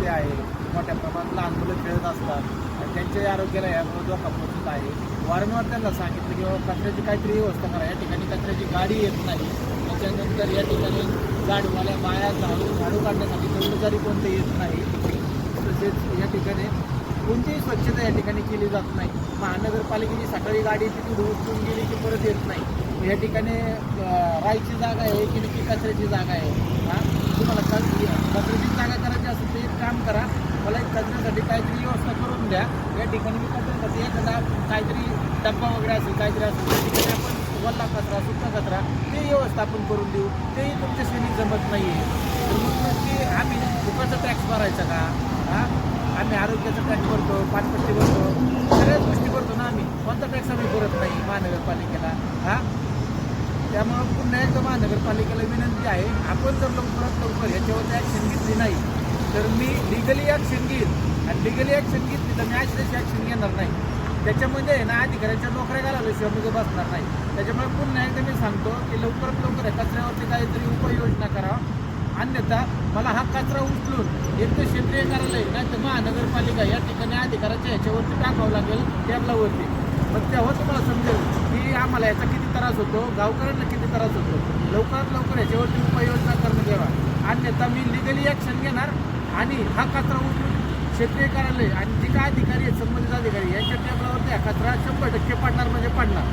ते आहे. मोठ्या प्रमाणात लहान मुलं खेळत असतात. आणि त्यांच्याही आरोग्याला यामुळे धोका पोहोचत आहे. वारंवार त्यांना सांगितलं की बाबा कचऱ्याची काहीतरी व्यवस्था करा. या ठिकाणी कचऱ्याची गाडी येत नाही. त्याच्यानंतर या ठिकाणी झाडवाल्या बाया झाडू झाडू काढण्यासाठी कर्मचारी कोणते येत नाही तसेच या ठिकाणी कोणतीही स्वच्छता या ठिकाणी केली जात नाही. महानगरपालिकेची सकाळी गाडी तिथे उचलून गेली की परत येत नाही. या ठिकाणी राहायची जागा आहे की नक्की कचऱ्याची जागा आहे? हां? तुम्हाला कच- कचऱ्याची जागा करायची असेल तर एक काम करा. मला एक कचऱ्यासाठी काहीतरी व्यवस्था करून द्या. या ठिकाणी मी कचऱ्यासाठी एखादा काहीतरी डब्बा वगैरे असेल काहीतरी असेल त्या ठिकाणी आपण वल्ला कचरा सुका कचरा ते व्यवस्थापन करून देऊ. तेही तुमच्या श्रेणी जमत नाही आहे तर आम्ही दुकाचा टॅक्स भरायचा का? हां? आम्ही आरोग्याचा टॅक्स भरतो पाचपट्टी भरतो. सगळ्याच गोष्टी भरतो ना आम्ही. कोणता टॅक्स आम्ही भरत नाही महानगरपालिकेला. हा? त्यामुळं पुन्हा एकदा महानगरपालिकेला विनंती म्हणजे आहे आपण जर लवकरात लवकर याच्यावरती ॲक्शन घेतली नाही तर मी लिगली ॲक्शन घेईन आणि लिगली ॲक्शन घेतली तर मी अशी ॲक्शन घेणार नाही. त्याच्यामध्ये आहे ना अधिकाऱ्यांच्या नोकऱ्या घालायला मी बसणार नाही. त्याच्यामुळे पुन्हा एकदा मी सांगतो की लवकरात लवकर या कचऱ्यावरती काहीतरी उपाययोजना करा. अन्यथा मला हा कचरा उचलून एक तर क्षेत्रीय कार्यालय नाही तर महानगरपालिका या ठिकाणी अधिकाऱ्याच्या ह्याच्यावरती टाकावं लागेल टॅबलावरती मग तेव्हा तुम्हाला समजेल की आम्हाला याचा किती त्रास होतो. गावकऱ्यांना किती त्रास होतो. लवकरात लवकर याच्यावरती उपाययोजना करण्यात यावा अन्यथा मी लिगली ॲक्शन घेणार आणि हा कचरा उचलून क्षेत्रीय कार्यालय आणि जे काय अधिकारी आहेत संबंधित अधिकारी यांच्या टेबलावरती हा कचरा शंभर टक्के पडणार म्हणजे पडणार.